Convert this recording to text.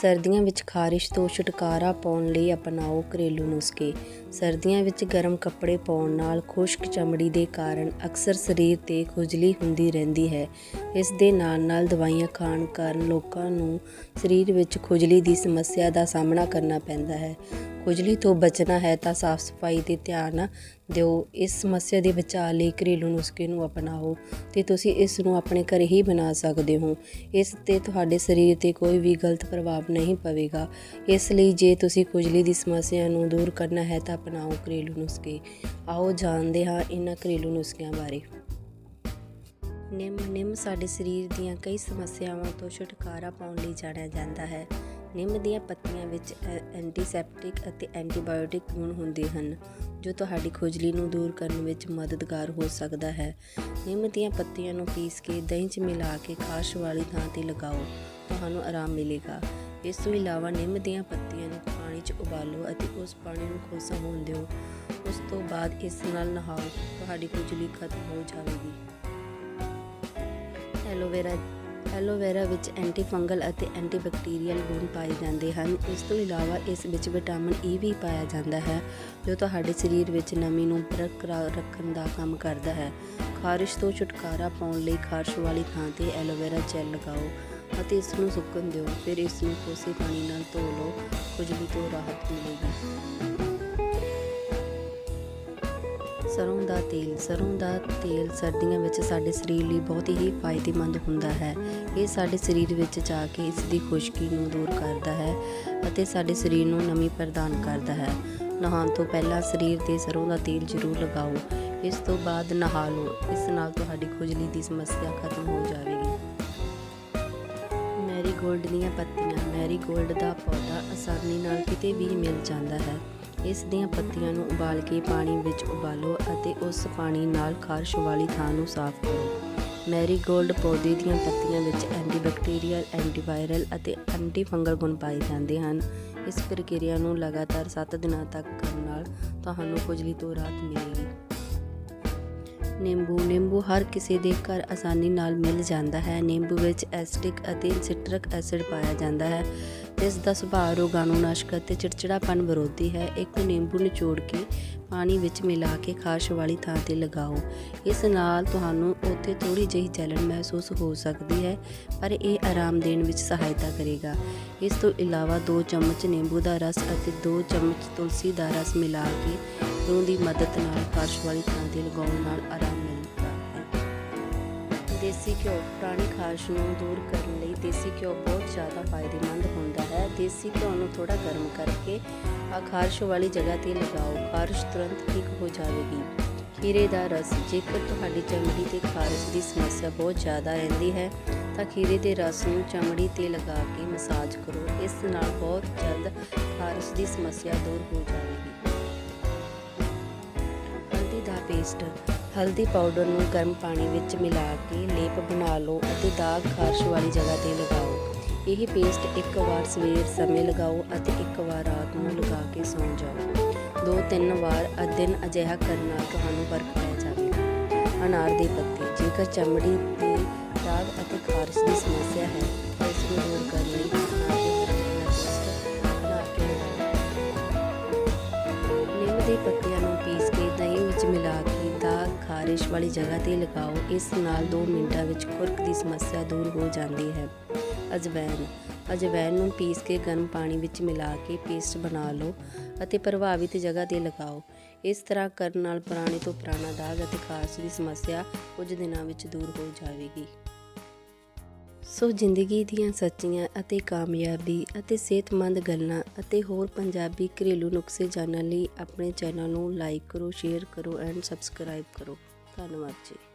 ਸਰਦੀਆਂ ਵਿੱਚ ਖਾਰਿਸ਼ ਤੋਂ ਛੁਟਕਾਰਾ ਪਾਉਣ ਲਈ ਅਪਣਾਓ ਘਰੇਲੂ ਨੁਸਖੇ। ਸਰਦੀਆਂ ਵਿੱਚ ਗਰਮ ਕੱਪੜੇ ਪਾਉਣ ਨਾਲ ਖੁਸ਼ਕ ਚਮੜੀ ਦੇ ਕਾਰਨ ਅਕਸਰ ਸਰੀਰ ਤੇ ਖੁਜਲੀ ਹੁੰਦੀ ਰਹਿੰਦੀ ਹੈ। ਇਸ ਦੇ ਨਾਲ ਨਾਲ ਦਵਾਈਆਂ ਖਾਣ ਕਾਰਨ ਲੋਕਾਂ ਨੂੰ ਸਰੀਰ ਵਿੱਚ ਖੁਜਲੀ ਦੀ ਸਮੱਸਿਆ ਦਾ ਸਾਹਮਣਾ ਕਰਨਾ ਪੈਂਦਾ ਹੈ। ਖੁਜਲੀ ਤੋਂ ਬਚਣਾ ਹੈ ਤਾਂ ਸਾਫ਼ ਸਫ਼ਾਈ ਤੇ ਧਿਆਨ ਦਿਓ। ਇਸ ਸਮੱਸਿਆ ਦੇ ਬਚਾਅ ਲਈ ਘਰੇਲੂ ਨੁਸਖੇ ਨੂੰ ਅਪਣਾਓ ਤੇ ਤੁਸੀਂ ਇਸ ਨੂੰ ਆਪਣੇ ਘਰ ਹੀ ਬਣਾ ਸਕਦੇ ਹੋ। ਇਸ ਤੇ ਤੁਹਾਡੇ ਸਰੀਰ ਤੇ ਕੋਈ ਵੀ ਗਲਤ ਪ੍ਰਭਾਵ ਨਹੀਂ ਪਵੇਗਾ। ਇਸ ਲਈ ਜੇ ਤੁਸੀਂ ਖੁਜਲੀ ਦੀ ਸਮੱਸਿਆ ਨੂੰ ਦੂਰ ਕਰਨਾ ਹੈ ਤਾਂ ਅਪਣਾਓ ਘਰੇਲੂ ਨੁਸਖੇ। ਆਓ ਜਾਣਦੇ ਹਾਂ ਇਹਨਾਂ ਘਰੇਲੂ ਨੁਸਖਿਆਂ ਬਾਰੇ। ਨਿੰਮ ਨਿੰਮ ਸਾਡੇ ਸਰੀਰ ਦੀਆਂ ਕਈ ਸਮੱਸਿਆਵਾਂ ਤੋਂ ਛੁਟਕਾਰਾ ਪਾਉਣ ਲਈ ਜਾਣਿਆ ਜਾਂਦਾ ਹੈ। ਨਿੰਮ ਦੀਆਂ ਪੱਤੀਆਂ ਵਿੱਚ ਐਂਟੀਸੈਪਟਿਕ ਅਤੇ ਐਂਟੀਬਾਇਓਟਿਕ ਗੁਣ ਹੁੰਦੇ ਹਨ, ਜੋ ਤੁਹਾਡੀ ਖੁਜਲੀ ਨੂੰ ਦੂਰ ਕਰਨ ਵਿੱਚ ਮਦਦਗਾਰ ਹੋ ਸਕਦਾ ਹੈ। ਨਿੰਮ ਦੀਆਂ ਪੱਤੀਆਂ ਨੂੰ ਪੀਸ ਕੇ ਦਹੀਂ 'ਚ ਮਿਲਾ ਕੇ ਖਾਸ਼ ਵਾਲੀ ਥਾਂ ਤੇ ਲਗਾਓ, ਤੁਹਾਨੂੰ ਆਰਾਮ ਮਿਲੇਗਾ। ਇਸ ਤੋਂ ਇਲਾਵਾ ਨਿੰਮ ਦੀਆਂ ਪੱਤੀਆਂ ਨੂੰ ਪਾਣੀ 'ਚ ਉਬਾਲੋ ਅਤੇ ਉਸ ਪਾਣੀ ਨੂੰ ਖੋਸਾ ਹੋਣ ਦਿਓ। ਉਸ ਤੋਂ ਬਾਅਦ ਇਸ ਨਾਲ ਨਹਾਓ, ਤੁਹਾਡੀ ਖੁਜਲੀ ਖਤਮ ਹੋ ਜਾਵੇਗੀ। ਐਲੋਵੇਰਾ ਐਲੋਵੇਰਾ ਵਿੱਚ ਐਂਟੀ ਫੰਗਲ ਅਤੇ ਐਂਟੀ ਬੈਕਟੀਰੀਅਲ ਗੁਣ ਪਾਏ ਜਾਂਦੇ ਹਨ। ਇਸ ਤੋਂ ਇਲਾਵਾ ਇਸ ਵਿੱਚ ਵਿਟਾਮਿਨ ਈ ਵੀ ਪਾਇਆ ਜਾਂਦਾ ਹੈ, ਜੋ ਤੁਹਾਡੇ ਸਰੀਰ ਵਿੱਚ ਨਮੀ ਨੂੰ ਬਰਕਰਾਰ ਰੱਖਣ ਦਾ ਕੰਮ ਕਰਦਾ ਹੈ। ਖਾਰਿਸ਼ ਤੋਂ ਛੁਟਕਾਰਾ ਪਾਉਣ ਲਈ ਖਾਰਸ਼ ਵਾਲੀ ਥਾਂ ਤੇ ਐਲੋਵੇਰਾ ਜੈਲ ਲਗਾਓ ਅਤੇ ਇਸ ਨੂੰ ਸੁੱਕਣ ਦਿਓ, ਫਿਰ ਇਸ ਨੂੰ ਕੋਸੇ ਪਾਣੀ ਨਾਲ ਧੋ ਲਓ ਖੁਜਲੀ ਤੋਂ ਰਾਹਤ ਮਿਲੇਗੀ। ਸਰੋਂ ਦਾ ਤੇਲ, ਸਰੋਂ ਦਾ ਤੇਲ ਸਰਦੀਆਂ ਵਿੱਚ ਸਾਡੇ ਸਰੀਰ ਲਈ ਬਹੁਤ ਹੀ ਫਾਇਦੇਮੰਦ ਹੁੰਦਾ ਹੈ। ਇਹ ਸਾਡੇ ਸਰੀਰ ਵਿੱਚ ਜਾ ਕੇ ਇਸ ਦੀ ਖੁਸ਼ਕੀ ਨੂੰ ਦੂਰ ਕਰਦਾ ਹੈ ਅਤੇ ਸਾਡੇ ਸਰੀਰ ਨੂੰ ਨਮੀ ਪ੍ਰਦਾਨ ਕਰਦਾ ਹੈ। ਨਹਾਉਣ ਤੋਂ ਪਹਿਲਾਂ ਸਰੀਰ ਤੇ ਸਰੋਂ ਦਾ ਤੇਲ ਜ਼ਰੂਰ ਲਗਾਓ। ਇਸ ਤੋਂ ਬਾਅਦ ਨਹਾ ਲਓ। ਇਸ ਨਾਲ ਤੁਹਾਡੀ ਖੁਜਲੀ ਦੀ ਸਮੱਸਿਆ ਖਤਮ ਹੋ ਜਾਵੇਗੀ। ਮੈਰੀਗੋਲਡ ਦੀਆਂ ਪੱਤੀਆਂ, ਮੈਰੀਗੋਲਡ ਦਾ ਪੌਦਾ ਆਸਾਨੀ ਨਾਲ ਕਿਤੇ ਵੀ ਮਿਲ ਜਾਂਦਾ ਹੈ। ਇਸ ਦੀਆਂ ਪੱਤੀਆਂ ਨੂੰ ਉਬਾਲ ਕੇ ਪਾਣੀ ਵਿੱਚ ਉਬਾਲੋ ਅਤੇ ਉਸ ਪਾਣੀ ਨਾਲ ਖਾਰਸ਼ ਵਾਲੀ ਥਾਂ ਨੂੰ ਸਾਫ਼ ਕਰੋ। ਮੈਰੀਗੋਲਡ ਪੌਦੇ ਦੀਆਂ ਪੱਤੀਆਂ ਵਿੱਚ ਐਂਟੀਬੈਕਟੀਰੀਅਲ, ਐਂਟੀਵਾਇਰਲ ਅਤੇ ਐਂਟੀ ਫੰਗਲ ਗੁਣ ਪਾਏ ਜਾਂਦੇ ਹਨ। ਇਸ ਪ੍ਰਕਿਰਿਆ ਨੂੰ ਲਗਾਤਾਰ 7 ਦਿਨਾਂ ਤੱਕ ਕਰਨ ਨਾਲ ਤੁਹਾਨੂੰ ਖੁਜਲੀ ਤੋਂ ਰਾਹਤ ਮਿਲੇਗੀ। ਨਿੰਬੂ ਨਿੰਬੂ ਹਰ ਕਿਸੇ ਦੇ ਘਰ ਆਸਾਨੀ ਨਾਲ ਮਿਲ ਜਾਂਦਾ ਹੈ। ਨਿੰਬੂ ਵਿੱਚ ਐਸਟਿਕ ਅਤੇ ਸਿਟਰਕ ਐਸਿਡ ਪਾਇਆ ਜਾਂਦਾ ਹੈ। ਇਸ ਦਾ ਸੁਭਾਅ ਰੋਗਾਣੂਨਾਸ਼ਕ ਅਤੇ ਚਿੜਚਿੜਾਪਨ ਵਿਰੋਧੀ ਹੈ। ਇੱਕ ਨਿੰਬੂ ਨਿਚੋੜ ਕੇ ਪਾਣੀ ਵਿੱਚ ਮਿਲਾ ਕੇ ਖਾਰਸ਼ ਵਾਲੀ ਥਾਂ ਤੇ ਲਗਾਓ। ਇਸ ਨਾਲ ਤੁਹਾਨੂੰ ਉੱਥੇ ਥੋੜੀ ਜਿਹੀ ਜਲਨ ਮਹਿਸੂਸ ਹੋ ਸਕਦੀ ਹੈ, ਪਰ ਇਹ ਆਰਾਮ ਦੇਣ ਵਿੱਚ ਸਹਾਇਤਾ ਕਰੇਗਾ। ਇਸ ਤੋਂ ਇਲਾਵਾ 2 ਚਮਚ ਨਿੰਬੂ ਦਾ ਰਸ ਅਤੇ 2 ਚਮਚ ਤੁਲਸੀ ਦਾ ਰਸ ਮਿਲਾ ਕੇ ਰੂੰ ਦੀ ਮਦਦ ਨਾਲ ਖਾਰਸ਼ ਵਾਲੀ ਥਾਂ ਤੇ ਲਗਾਉਣ ਨਾਲ ਆਰਾਮ ਦੇਸੀ ਘਿਓ ਪੁਰਾਣੀ ਖਾਰਸ਼ ਨੂੰ ਦੂਰ ਕਰਨ ਲਈ ਦੇਸੀ ਘਿਓ ਬਹੁਤ ਜ਼ਿਆਦਾ ਫਾਇਦੇਮੰਦ ਹੁੰਦਾ ਹੈ। ਦੇਸੀ ਘਿਓ ਨੂੰ ਥੋੜਾ ਗਰਮ ਕਰਕੇ ਆ ਖਾਰਸ਼ ਵਾਲੀ ਜਗ੍ਹਾ ਤੇ ਲਗਾਓ। ਖਾਰਸ਼ ਤੁਰੰਤ ਠੀਕ ਹੋ ਜਾਵੇਗੀ। ਖੀਰੇ ਦਾ ਰਸ, ਜੇਕਰ ਤੁਹਾਡੀ ਚਮੜੀ ਤੇ ਖਾਰਸ਼ ਦੀ ਸਮੱਸਿਆ ਬਹੁਤ ਜ਼ਿਆਦਾ ਰਹਿੰਦੀ ਹੈ, ਤਾਂ ਖੀਰੇ ਦੇ ਰਸ ਨੂੰ ਚਮੜੀ ਤੇ ਲਗਾ ਕੇ ਮਸਾਜ ਕਰੋ। ਇਸ ਨਾਲ ਬਹੁਤ ਜਲਦ ਖਾਰਸ਼ ਦੀ ਸਮੱਸਿਆ ਦੂਰ ਹੋ ਜਾਵੇਗੀ। ਪੇਸਟ ਹਲਦੀ ਪਾਊਡਰ ਨੂੰ ਗਰਮ ਪਾਣੀ ਵਿੱਚ ਮਿਲਾ ਕੇ ਲੇਪ ਬਣਾ ਲਓ ਅਤੇ ਦਾਗ ਖਾਰਸ਼ ਵਾਲੀ ਜਗ੍ਹਾ ਤੇ ਲਗਾਓ। ਇਹ ਪੇਸਟ ਇੱਕ ਵਾਰ ਸਵੇਰ ਸਮੇਂ ਲਗਾਓ ਅਤੇ ਇੱਕ ਵਾਰ ਰਾਤ ਨੂੰ ਲਗਾ ਕੇ ਸੌਂ ਜਾਓ। ਦੋ ਤਿੰਨ ਵਾਰ ਅ ਅਜਿਹਾ ਕਰਨ ਨਾਲ ਤੁਹਾਨੂੰ ਫ਼ਰਕ ਪੈ ਜਾਵੇਗਾ। ਅਨਾਰ ਦੇ ਪੱਤੇ, ਜੇਕਰ ਚਮੜੀ ਤੇ ਦਾਗ ਅਤੇ ਖਾਰਸ਼ ਦੀ ਸਮੱਸਿਆ ਹੈ, ਤਾਂ ਇਸ ਨੂੰ ਦੂਰ ਕਰਨ ਲਈ ਅਨਾਰ ਦੇ ਪੱਤਿਆਂ ਦਾ ਪੇਸਟ ਦਾਗ ਵਾਲੀ ਜਗ੍ਹਾ ਤੇ ਲਗਾਓ ਇਸ ਨਾਲ 2 ਮਿੰਟਾਂ ਵਿੱਚ ਖੁਰਕ ਦੀ ਸਮੱਸਿਆ ਦੂਰ ਹੋ ਜਾਂਦੀ ਹੈ ਅਜਵੈਨ ਅਜਵੈਨ ਨੂੰ ਪੀਸ ਕੇ ਗਰਮ ਪਾਣੀ ਵਿੱਚ ਮਿਲਾ ਕੇ ਪੇਸਟ ਬਣਾ ਲਓ ਅਤੇ ਪ੍ਰਭਾਵਿਤ ਜਗ੍ਹਾ ਤੇ ਲਗਾਓ ਇਸ ਤਰ੍ਹਾਂ ਕਰਨ ਨਾਲ ਪੁਰਾਣੇ ਤੋਂ ਪੁਰਾਣਾ ਦਾਗ ਅਤੇ ਖਾਰਸ਼ ਦੀ ਸਮੱਸਿਆ ਕੁਝ ਦਿਨਾਂ ਵਿੱਚ ਦੂਰ ਹੋ ਜਾਵੇਗੀ ਸੋ ਜ਼ਿੰਦਗੀ ਦੀਆਂ ਸੱਚੀਆਂ ਅਤੇ ਕਾਮਯਾਬੀ ਅਤੇ ਸਿਹਤਮੰਦ ਗੱਲਾਂ ਅਤੇ ਹੋਰ ਪੰਜਾਬੀ ਘਰੇਲੂ ਨੁਸਖੇ ਜਾਣਨ ਲਈ ਆਪਣੇ ਚੈਨਲ ਨੂੰ ਲਾਈਕ ਕਰੋ ਸ਼ੇਅਰ ਕਰੋ ਐਂਡ ਸਬਸਕ੍ਰਾਈਬ ਕਰੋ ਧੰਨਵਾਦ ਜੀ।